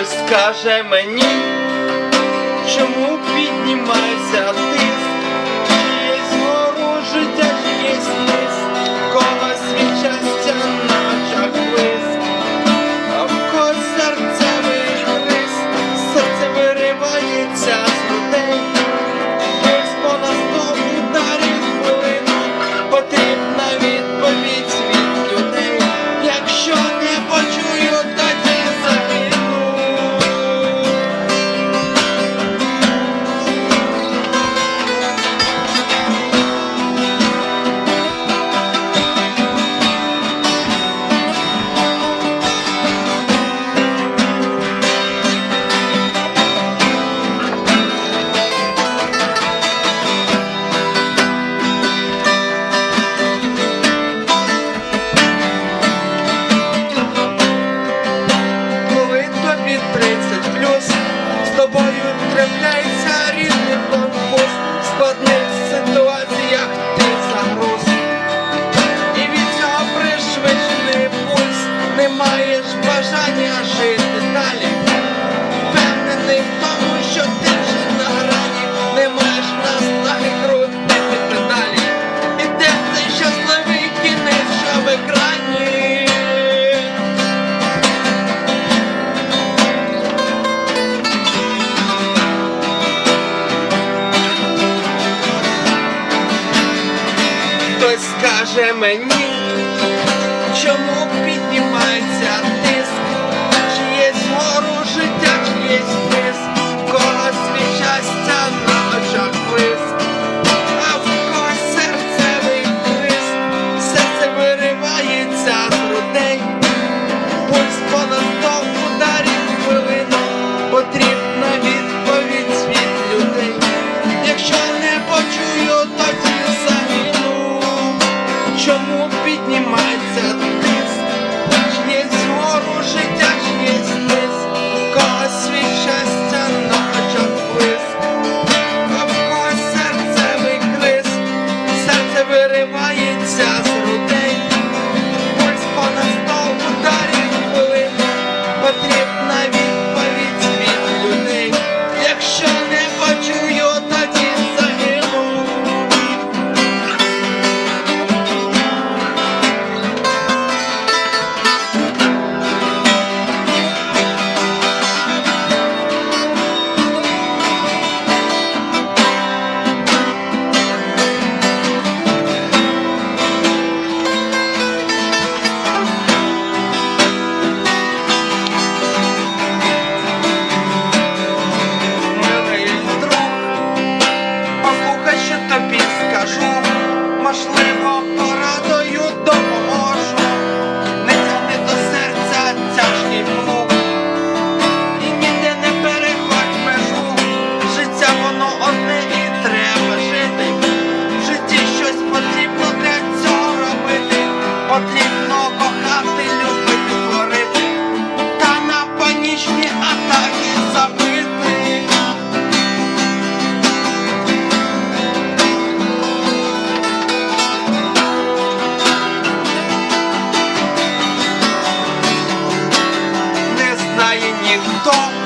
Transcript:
хтось скаже мені, чому піднімайся? від 30 плюс з тобою трапляється рідний конкурс в складних ситуаціях. каже мені. bonito.